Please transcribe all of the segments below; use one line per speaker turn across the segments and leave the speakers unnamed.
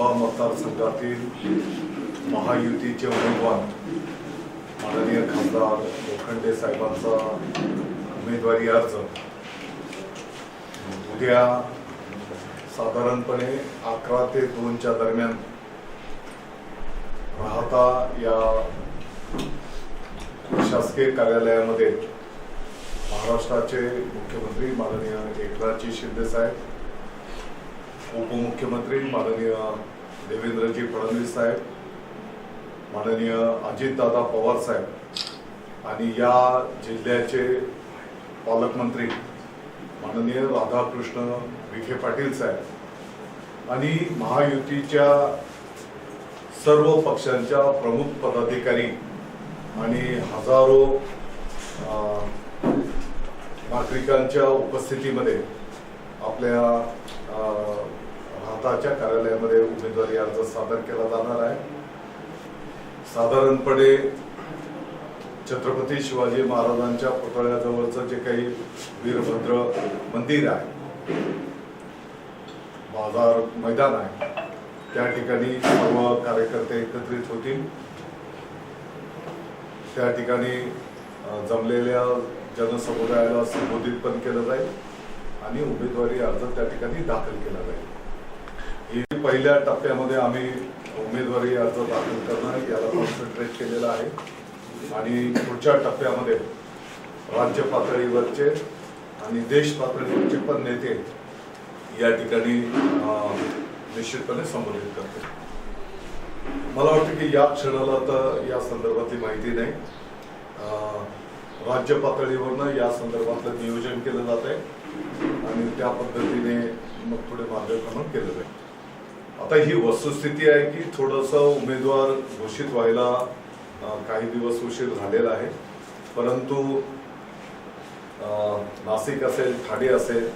लोकसभा मतदारसंघातील महायुतीचे उमेदवार माननीय खासदार लोखंडे साहेबांचा उमेदवारी अर्ज. उद्या साधारणपणे अकरा ते दोनच्या दरम्यान राहता या शासकीय कार्यालयामध्ये महाराष्ट्राचे मुख्यमंत्री माननीय एकनाथजी शिंदे साहेब उपमुख्यमंत्री माननीय देवेंद्रजी फडणवीस साहेब माननीय अजितदादा पवार साहेब आणि या जिल्ह्याचे पालकमंत्री माननीय राधाकृष्ण विखे पाटील साहेब आणि महायुतीच्या सर्व पक्षांच्या प्रमुख पदाधिकारी आणि हजारो नागरिकांच्या उपस्थितीमध्ये आपल्या अ, कार्यालयामध्ये उमेदवारी अर्ज सादर केला जाणार आहे. साधारणपणे छत्रपती शिवाजी महाराजांच्या पुतळ्याजवळचं जे काही वीरभद्र मंदिर आहे बाजार मैदान आहे त्या ठिकाणी सर्व कार्यकर्ते एकत्रित होतील. त्या ठिकाणी जमलेल्या जनसमुदायाला संबोधित पण केलं जाईल आणि उमेदवारी अर्ज त्या ठिकाणी दाखल केला जाईल. ही पहिल्या टप्प्यामध्ये आम्ही उमेदवारी अर्ज दाखल करणं याला कॉन्सन्ट्रेट केलेलं आहे. आणि पुढच्या टप्प्यामध्ये राज्य पातळीवरचे आणि देश पातळीवरचे पण नेते या ठिकाणी निश्चितपणे संबोधित करते मला वाटतं की या क्षणाला तर या संदर्भातली माहिती नाही. राज्य पातळीवरनं या संदर्भातलं नियोजन केलं जात आहे आणि त्या पद्धतीने मग पुढे मार्गक्रमण केलं जाईल. आता ही वस्तुस्थिती आहे की थोडंसं उमेदवार घोषित व्हायला काही दिवस उशीर झालेला आहे. परंतु नाशिक असेल ठाणे असेल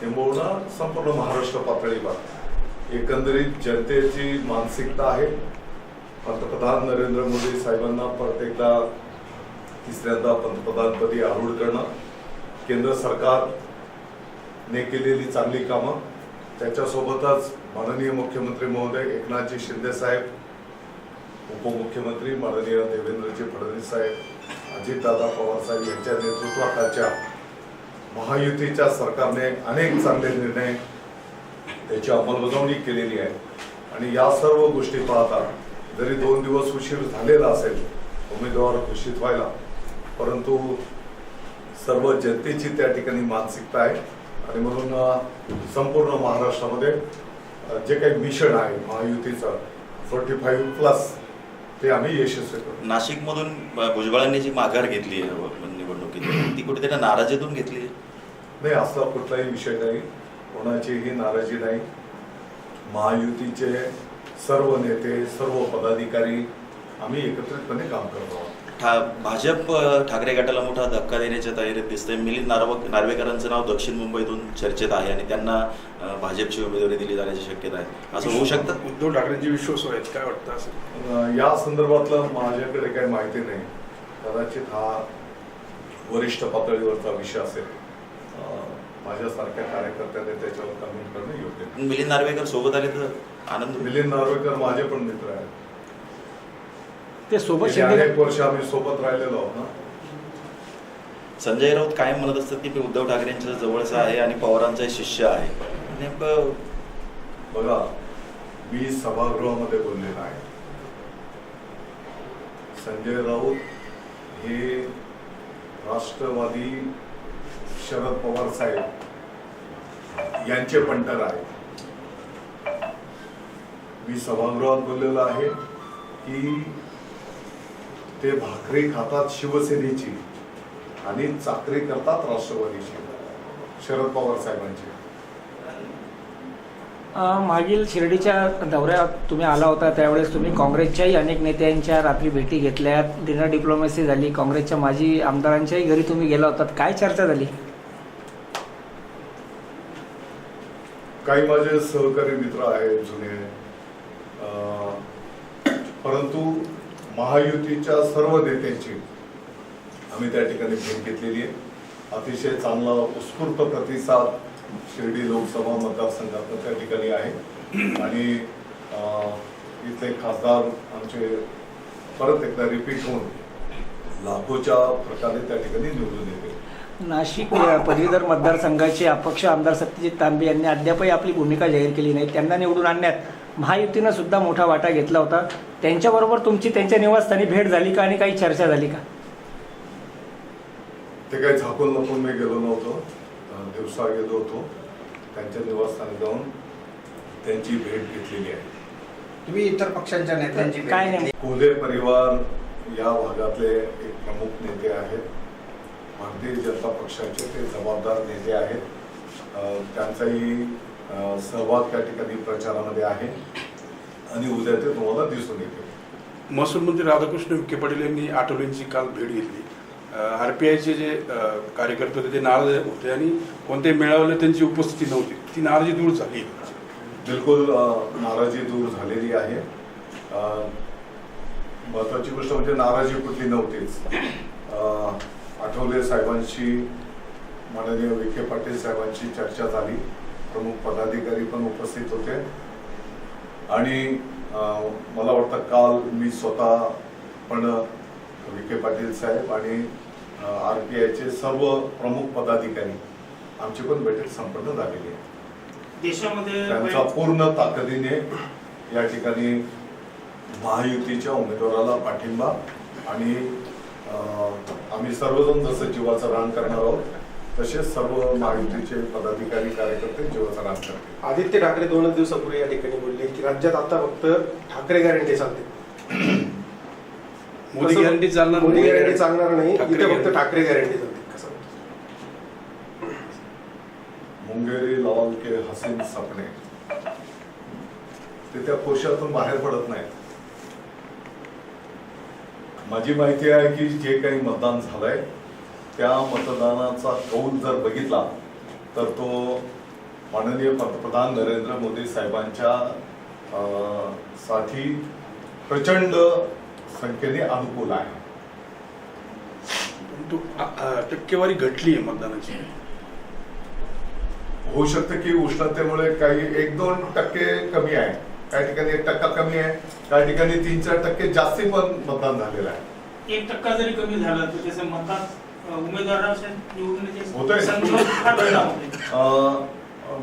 किंबहुना संपूर्ण महाराष्ट्र पातळीवर एकंदरीत जनतेची मानसिकता आहे. पंतप्रधान नरेंद्र मोदी साहेबांना परत एकदा तिसऱ्यांदा पंतप्रधानपदी आरूढ करणं. केंद्र सरकारने केलेली चांगली कामं. त्याच्यासोबतच माननीय मुख्यमंत्री महोदय एकनाथजी शिंदे साहेब उपमुख्यमंत्री माननीय देवेंद्रजी फडणवीस साहेब अजितदादा पवार साहेब यांच्या नेतृत्वाखालच्या महायुतीच्या सरकारने अनेक चांगले निर्णय त्याची अंमलबजावणी केलेली आहे. आणि या सर्व गोष्टी पाहता जरी दोन दिवस उशीर झालेला असेल उमेदवार घोषित व्हायला परंतु सर्व जनतेची त्या ठिकाणी मानसिकता आहे. आणि म्हणून संपूर्ण महाराष्ट्रामध्ये जे काही मिशन आहे महायुतीचं फोर्टी फाईव्ह प्लस ते आम्ही यशस्वी करू.
नाशिकमधून भुजबळांनी जी माघार घेतली आहे व- निवडणुकीत ती कुठेतरी नाराजीतून घेतली आहे?
नाही असला कुठलाही विषय नाही. कोणाचीही नाराजी नाही. महायुतीचे सर्व नेते सर्व पदाधिकारी आम्ही एकत्रितपणे काम करतो. आहोत
ठा भाजप ठाकरे गटाला मोठा धक्का देण्याच्या तयारीत दिसतंय. मिलिंद नार्व नार्वेकरांचं नाव दक्षिण मुंबईतून चर्चेत आहे आणि त्यांना भाजपची उमेदवारी दिली जाण्याची शक्यता आहे. असं होऊ शकतं?
उद्धव ठाकरेंचे विश्वास आहेत. काय वाटतं असं?
या संदर्भातलं माझ्याकडे काही माहिती नाही. कदाचित हा वरिष्ठ पातळीवरचा विषय असेल. माझ्यासारख्या कार्यकर्त्याने त्याच्यावर कमेंट करणं योग्य नाही.
मिलिंद नार्वेकर सोबत आले तर आनंद.
मिलिंद नार्वेकर माझे पण मित्र आहेत.
ते सोबत शिंदे
अनेक वर्ष आम्ही सोबत राहिलेलो आहोत ना.
संजय राऊत कायम म्हणत असतात की मी उद्धव ठाकरेंच्या जवळचा आहे आणि पवारांचा शिष्य आहे. नेमकं
बघा मी सभागृहामध्ये बोललेला आहे. संजय राऊत हे राष्ट्रवादी शरद पवार साहेब यांचे पंटर आहे मी सभागृहात बोललेलो आहे की ते भाकरी खातात शिवसेनेची आणि चाकरी करतात राष्ट्रवादीची. शरद पवार साहेबांची.
मागील शिर्डीच्या दौऱ्यात तुम्ही आला होता त्यावेळेस तुम्ही काँग्रेसच्याही अनेक नेत्यांच्या रात्री भेटी घेतल्यात. डिनर डिप्लोमॅसी झाली काँग्रेसच्या माजी आमदारांच्याही घरी तुम्ही गेला होतात. काय चर्चा झाली?
काही माझे सहकारी मित्र आहेत जुने. परंतु महायुतीच्या सर्व नेत्यांची आम्ही त्या ठिकाणी भेट घेतलेली आहे. अतिशय चांगला उत्स्फूर्त प्रतिसाद शिर्डी लोकसभा मतदारसंघात त्या ठिकाणी आहे. आणि इथले खासदार आमचे परत एकदा रिपीट होऊन लाखोच्या प्रकारे त्या ठिकाणी निवडून येते
नाशिक पदवीधर मतदारसंघाचे अपक्ष आमदार सत्यजित तांबे यांनी अद्यापही आपली भूमिका जाहीर केली नाही. त्यांना निवडून आणण्यात महायुतीनं सुद्धा मोठा वाटा घेतला होता. त्यांच्याबरोबर तुमची त्यांच्या निवासस्थानी भेट झाली का आणि काही चर्चा झाली का?
ते काही झाकून लपून मी गेलो नव्हतो. दिवसा गेलो होतो. त्यांच्या निवासस्थानी जाऊन त्यांची भेट घेतलेली आहे.
तुम्ही इतर पक्षांच्या नेत्यांची भेट
काय. नेमकं?
कोल्हे परिवार या भागातले एक प्रमुख नेते आहेत. भारतीय जनता पक्षाचे ते जबाबदार नेते आहेत. त्यांचाही सहभाग त्या ठिकाणी प्रचारामध्ये आहे. आणि उद्या ते तुम्हाला दिसून येते
महसूल मंत्री राधाकृष्ण विखे पाटील यांनी आठवलेंची काल भेट घेतली. आर पी आयचे जे कार्यकर्ते होते ते नाराज होते आणि कोणत्याही मेळाव्याला त्यांची उपस्थिती नव्हती. ती नाराजी दूर झाली.
बिलकुल नाराजी दूर झालेली आहे. महत्वाची गोष्ट म्हणजे नाराजी कुठली नव्हतीच. आठवले साहेबांशी माननीय विखे पाटील साहेबांची चर्चा झाली. प्रमुख पदाधिकारी पण उपस्थित होते. आणि मला वाटतं काल मी स्वतः पण विखे पाटील साहेब आणि आर पी आयचे सर्व प्रमुख पदाधिकारी आमची पण बैठक संपन्न झालेली आहे.
देशामध्ये
त्यांचा पूर्ण ताकदीने या ठिकाणी महायुतीच्या उमेदवाराला पाठिंबा आणि आम्ही सर्वजण जसं जीवाचं रान करणार आहोत तसेच सर्व महायुतीचे पदाधिकारी कार्यकर्ते जीवाचं रान करतील.
आदित्य ठाकरे दोनच दिवसापूर्वी या ठिकाणी बोलले की राज्यात आता फक्त ठाकरे गॅरंटी चालते
मोदी गॅरंटी चालणार
मोदी
नाही.
गॅरंटी चालणार नाही. इथे फक्त. ठाकरे गॅरंटी चालते कसं?
मुंगेरी लाल के हसीन सपने. ते त्या कोशातून बाहेर पडत नाहीत. माझी माहिती आहे की जे काही मतदान झालंय त्या मतदानाचा कौल जर बघितला तर तो माननीय पंतप्रधान नरेंद्र मोदी साहेबांच्या अं, साठी प्रचंड संख्येने अनुकूल आहे.
टक्केवारी घटली आहे मतदानाची.
होऊ शकतं की उष्णतेमुळे काही एक दोन टक्के कमी आहे. काही ठिकाणी एक टक्का कमी आहे. काही ठिकाणी तीन चार टक्के जास्ती पण मतदान झालेलं आहे.
एक टक्का जरी कमी झाला तर त्याचे मतदान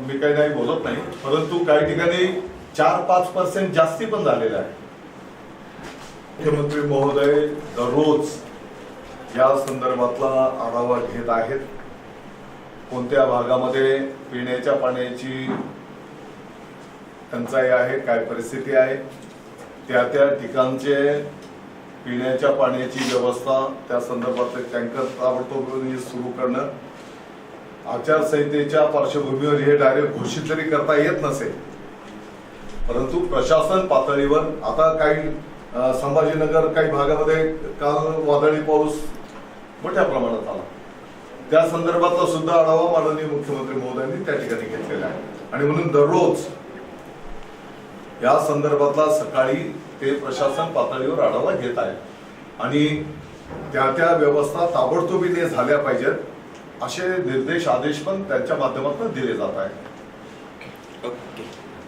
मी काही नाही बोलत नाही परंतु काही ठिकाणी चार पाच पर्सेंट जास्ती पण झालेलं आहे. मुख्यमंत्री महोदय दररोज या संदर्भातला आढावा घेत आहेत. कोणत्या भागामध्ये पिण्याच्या पाण्याची टंचाई आहे काय परिस्थिती आहे त्या त्या ठिकाणचे पिण्याच्या पाण्याची व्यवस्था त्या संदर्भातले टँकर ताबडतोब सुरू करणं आचारसंहितेच्या पार्श्वभूमीवर हे डायरेक्ट घोषित जरी करता येत नसेल परंतु प्रशासन पातळीवर आता काही संभाजीनगर काही भागामध्ये काल वादळी पाऊस मोठ्या प्रमाणात आला. त्या संदर्भातला सुद्धा आढावा माननीय मुख्यमंत्री महोदयांनी त्या ठिकाणी घेतलेला आहे. आणि म्हणून दररोज या संदर्भातला सकाळी ते प्रशासन पातळीवर आढावा घेत आहे आणि त्या त्या व्यवस्था ताबडतोबीने झाल्या पाहिजेत असे निर्देश आदेश पण त्यांच्या माध्यमातून दिले जात आहेत.
ओके